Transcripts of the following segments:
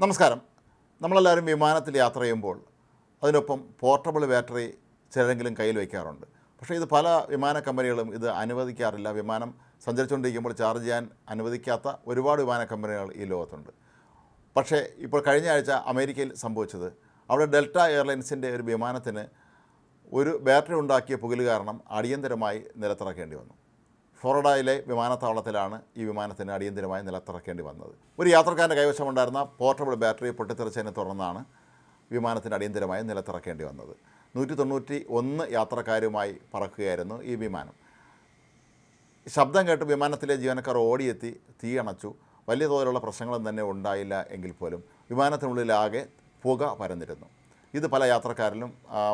നമസ്കാരം. നമ്മളെല്ലാവരും വിമാനത്തിൽ യാത്ര ചെയ്യുമ്പോൾ അതിനൊപ്പം പോർട്ടബിൾ ബാറ്ററി ചിലരെങ്കിലും കയ്യിൽ വയ്ക്കാറുണ്ട്. പക്ഷേ ഇത് പല വിമാന കമ്പനികളും ഇത് അനുവദിക്കാറില്ല. വിമാനം സഞ്ചരിച്ചുകൊണ്ടിരിക്കുമ്പോൾ ചാർജ് ചെയ്യാൻ അനുവദിക്കാത്ത ഒരുപാട് വിമാന കമ്പനികൾ ഈ ലോകത്തുണ്ട്. പക്ഷേ ഇപ്പോൾ കഴിഞ്ഞ ആഴ്ച അമേരിക്കയിൽ സംഭവിച്ചത് അവിടെ ഡെൽറ്റ എയർലൈൻസിന്റെ ഒരു വിമാനത്തിന് ഒരു ബാറ്ററി ഉണ്ടാക്കിയ പുകൽ കാരണം അടിയന്തരമായി നിലത്തിറക്കേണ്ടി വന്നു. ഫ്ലോറിഡയിലെ വിമാനത്താവളത്തിലാണ് ഈ വിമാനത്തിന് അടിയന്തിരമായി നിലത്തിറക്കേണ്ടി വന്നത്. ഒരു യാത്രക്കാരന്റെ കൈവശമുണ്ടായിരുന്ന പോർട്ടബിൾ ബാറ്ററി പൊട്ടിത്തെറിച്ചതിനെ തുടർന്നാണ് വിമാനത്തിന് അടിയന്തിരമായി നിലത്തിറക്കേണ്ടി വന്നത്. നൂറ്റി തൊണ്ണൂറ്റി ഒന്ന് യാത്രക്കാരുമായി പറക്കുകയായിരുന്നു ഈ വിമാനം. ശബ്ദം കേട്ട് വിമാനത്തിലെ ജീവനക്കാർ ഓടിയെത്തി തീ അണച്ചു വലിയ തോതിലുള്ള പ്രശ്നങ്ങളും തന്നെ ഉണ്ടായില്ല എങ്കിൽ പോലും വിമാനത്തിനുള്ളിലാകെ പുക പരന്നിരുന്നു. ഇത് പല യാത്രക്കാരിലും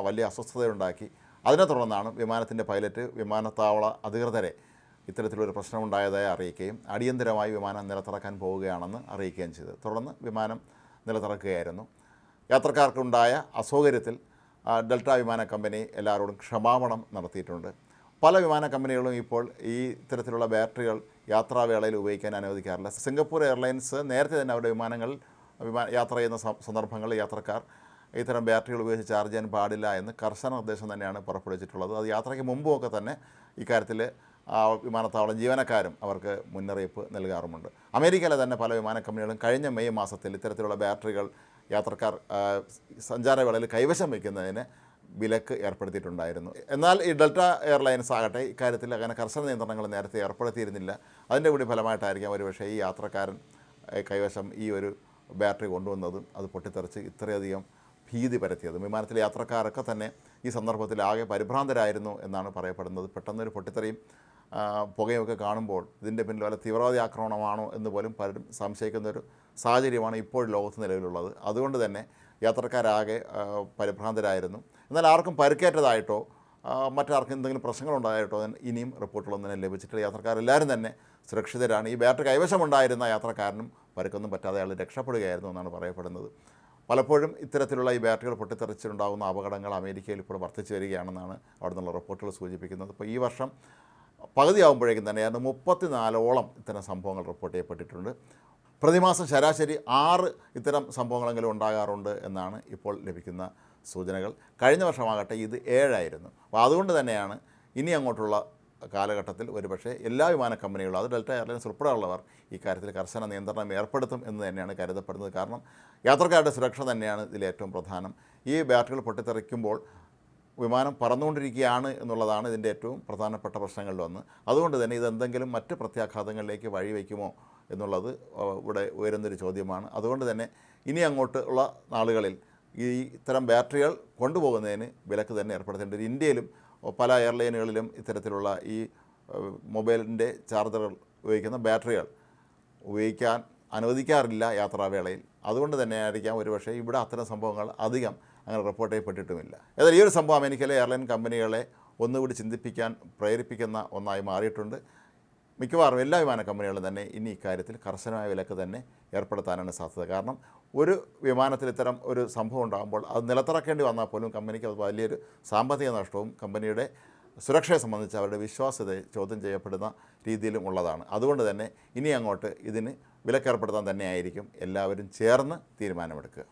വലിയ അസ്വസ്ഥതയുണ്ടാക്കി. അതിനെ തുടർന്നാണ് വിമാനത്തിന്റെ പൈലറ്റ് വിമാനത്താവള അധികൃതരെ ഇത്തരത്തിലൊരു പ്രശ്നമുണ്ടായതായി അറിയിക്കുകയും അടിയന്തരമായി വിമാനം നിലത്തിറക്കാൻ പോവുകയാണെന്ന് അറിയിക്കുകയും ചെയ്തു. തുടർന്ന് വിമാനം നിലത്തിറക്കുകയായിരുന്നു. യാത്രക്കാർക്കുണ്ടായ അസൗകര്യത്തിൽ ഡെൽറ്റ വിമാന കമ്പനി എല്ലാവരോടും ക്ഷമാപണം നടത്തിയിട്ടുണ്ട്. പല വിമാന കമ്പനികളും ഇപ്പോൾ ഈ ഇത്തരത്തിലുള്ള ബാറ്ററികൾ യാത്രാവേളയിൽ ഉപയോഗിക്കാൻ അനുവദിക്കാറില്ല. സിംഗപ്പൂർ എയർലൈൻസ് നേരത്തെ തന്നെ അവരുടെ വിമാനങ്ങളിൽ വിമാന യാത്ര ചെയ്യുന്ന സന്ദർഭങ്ങളിൽ യാത്രക്കാർ ഇത്തരം ബാറ്ററികൾ ഉപയോഗിച്ച് ചാർജ് ചെയ്യാൻ പാടില്ല എന്ന് കർശന നിർദ്ദേശം തന്നെയാണ് പുറപ്പെടുവിച്ചിട്ടുള്ളത്. അത് യാത്രയ്ക്ക് മുമ്പുമൊക്കെ തന്നെ ഇക്കാര്യത്തിൽ ആ വിമാനത്താവളം ജീവനക്കാരും അവർക്ക് മുന്നറിയിപ്പ് നൽകാറുമുണ്ട്. അമേരിക്കയിലെ തന്നെ പല വിമാന കമ്പനികളും കഴിഞ്ഞ മെയ് മാസത്തിൽ ഇത്തരത്തിലുള്ള ബാറ്ററികൾ യാത്രക്കാർ സഞ്ചാരവേളയിൽ കൈവശം വയ്ക്കുന്നതിന് വിലക്ക് ഏർപ്പെടുത്തിയിട്ടുണ്ടായിരുന്നു. എന്നാൽ ഈ ഡെൽറ്റ എയർലൈൻസ് ആകട്ടെ ഇക്കാര്യത്തിൽ അങ്ങനെ കർശന നിയന്ത്രണങ്ങൾ നേരത്തെ ഏർപ്പെടുത്തിയിരുന്നില്ല. അതിന്റെ കൂടി ഫലമായിട്ടായിരിക്കാം ഒരുപക്ഷേ ഈ യാത്രക്കാരൻ കൈവശം ഈ ഒരു ബാറ്ററി കൊണ്ടുവന്നതും അത് പൊട്ടിത്തെറിച്ച് ഇത്രയധികം ഭീതി പരത്തിയതും. വിമാനത്തിലെ യാത്രക്കാരൊക്കെ തന്നെ ഈ സന്ദർഭത്തിൽ ആകെ പരിഭ്രാന്തരായിരുന്നു എന്നാണ് പറയപ്പെടുന്നത്. പെട്ടെന്നൊരു പൊട്ടിത്തെറിയും പുകയൊക്കെ കാണുമ്പോൾ ഇതിന്റെ പിന്നിൽ വല്ല തീവ്രവാദി ആക്രമണമാണോ എന്ന് പോലും പലരും സംശയിക്കുന്ന ഒരു സാഹചര്യമാണ് ഇപ്പോൾ ലോകത്ത് നിലവിലുള്ളത്. അതുകൊണ്ട് തന്നെ യാത്രക്കാരാകെ പരിഭ്രാന്തരായിരുന്നു. എന്നാൽ ആർക്കും പരിക്കേറ്റതായിട്ടോ മറ്റാർക്കും എന്തെങ്കിലും പ്രശ്നങ്ങളുണ്ടായിട്ടോ ഇനിയും റിപ്പോർട്ടുകളൊന്നും തന്നെ ലഭിച്ചിട്ടില്ല. യാത്രക്കാരെല്ലാവരും തന്നെ സുരക്ഷിതരാണ്. ഈ ബാറ്ററി കൈവശമുണ്ടായിരുന്ന യാത്രക്കാരനും പരുക്കൊന്നും പറ്റാതെ അയാൾ രക്ഷപ്പെടുകയായിരുന്നു എന്നാണ് പറയപ്പെടുന്നത്. പലപ്പോഴും ഇത്തരത്തിലുള്ള ഈ ബാറ്ററികൾ പൊട്ടിത്തെറിച്ചിട്ടുണ്ടാകുന്ന അപകടങ്ങൾ അമേരിക്കയിൽ ഇപ്പോൾ വർദ്ധിച്ചു വരികയാണെന്നാണ് അവിടെ നിന്നുള്ള റിപ്പോർട്ടുകൾ സൂചിപ്പിക്കുന്നത്. ഇപ്പോൾ ഈ വർഷം പകുതിയാകുമ്പോഴേക്കും തന്നെ ഏതാണ്ട് മുപ്പത്തിനാലോളം ഇത്തരം സംഭവങ്ങൾ റിപ്പോർട്ട് ചെയ്യപ്പെട്ടിട്ടുണ്ട്. പ്രതിമാസം ശരാശരി ആറ് ഇത്തരം സംഭവങ്ങളെങ്കിലും ഉണ്ടാകാറുണ്ട് എന്നാണ് ഇപ്പോൾ ലഭിക്കുന്ന സൂചനകൾ. കഴിഞ്ഞ വർഷമാകട്ടെ ഇത് ഏഴായിരുന്നു. അപ്പോൾ അതുകൊണ്ട് തന്നെയാണ് ഇനി അങ്ങോട്ടുള്ള കാലഘട്ടത്തിൽ ഒരുപക്ഷേ എല്ലാ വിമാന കമ്പനികളും അത് ഡെൽറ്റ എയർലൈൻസ് ഉൾപ്പെടെയുള്ളവർ ഇക്കാര്യത്തിൽ കർശന നിയന്ത്രണം ഏർപ്പെടുത്തും എന്ന് തന്നെയാണ് കരുതപ്പെടുന്നത്. കാരണം യാത്രക്കാരുടെ സുരക്ഷ തന്നെയാണ് ഇതിൽ ഏറ്റവും പ്രധാനം. ഈ ബാറ്ററികൾ പൊട്ടിത്തെറിക്കുമ്പോൾ വിമാനം പറന്നുകൊണ്ടിരിക്കുകയാണ് എന്നുള്ളതാണ് ഇതിന്റെ ഏറ്റവും പ്രധാനപ്പെട്ട പ്രശ്നങ്ങളിലൊന്ന് അതുകൊണ്ട് തന്നെ ഇതെന്തെങ്കിലും മറ്റ് പ്രത്യാഘാതങ്ങളിലേക്ക് വഴിവെക്കുമോ എന്നുള്ളത് ഇവിടെ ഉയരുന്നൊരു ചോദ്യമാണ്. അതുകൊണ്ട് തന്നെ ഇനി അങ്ങോട്ടുള്ള നാളുകളിൽ ഈ ഇത്തരം ബാറ്ററികൾ കൊണ്ടുപോകുന്നതിന് വിലക്ക് തന്നെ ഏർപ്പെടുത്തേണ്ടത് ഇന്ത്യയിലും പല എയർലൈനുകളിലും ഇത്തരത്തിലുള്ള ഈ മൊബൈലിന്റെ ചാർജറുകൾ ഉപയോഗിക്കുന്ന ബാറ്ററികൾ ഉപയോഗിക്കാൻ അനുവദിക്കാറില്ല യാത്രാവേളയിൽ. അതുകൊണ്ട് തന്നെ ആയിരിക്കാം ഒരുപക്ഷെ ഇവിടെ അത്തരം സംഭവങ്ങൾ അധികം അങ്ങനെ റിപ്പോർട്ട് ചെയ്യപ്പെട്ടിട്ടുമില്ല ഏതായാലും ഈ ഒരു സംഭവം അമേരിക്കയിലെ എയർലൈൻ കമ്പനികളെ ഒന്നുകൂടി ചിന്തിപ്പിക്കാൻ പ്രേരിപ്പിക്കുന്ന ഒന്നായി മാറിയിട്ടുണ്ട്. മിക്കവാറും എല്ലാ വിമാന കമ്പനികളും തന്നെ ഇനി ഇക്കാര്യത്തിൽ കർശനമായ വിലക്ക് തന്നെ ഏർപ്പെടുത്താനാണ് സാധ്യത. കാരണം ഒരു വിമാനത്തിൽ ഇത്തരം ഒരു സംഭവം ഉണ്ടാകുമ്പോൾ അത് നിലത്തിറക്കേണ്ടി വന്നാൽ പോലും കമ്പനിക്ക് അത് വലിയൊരു സാമ്പത്തിക നഷ്ടവും കമ്പനിയുടെ സുരക്ഷയെ സംബന്ധിച്ച് അവരുടെ വിശ്വാസ്യതയെ ചോദ്യം ചെയ്യപ്പെടുന്ന രീതിയിലും ഉള്ളതാണ്. അതുകൊണ്ട് തന്നെ ഇനി അങ്ങോട്ട് ഇതിന് വിലക്കേർപ്പെടുത്താൻ തന്നെയായിരിക്കും എല്ലാവരും ചേർന്ന് തീരുമാനമെടുക്കുക.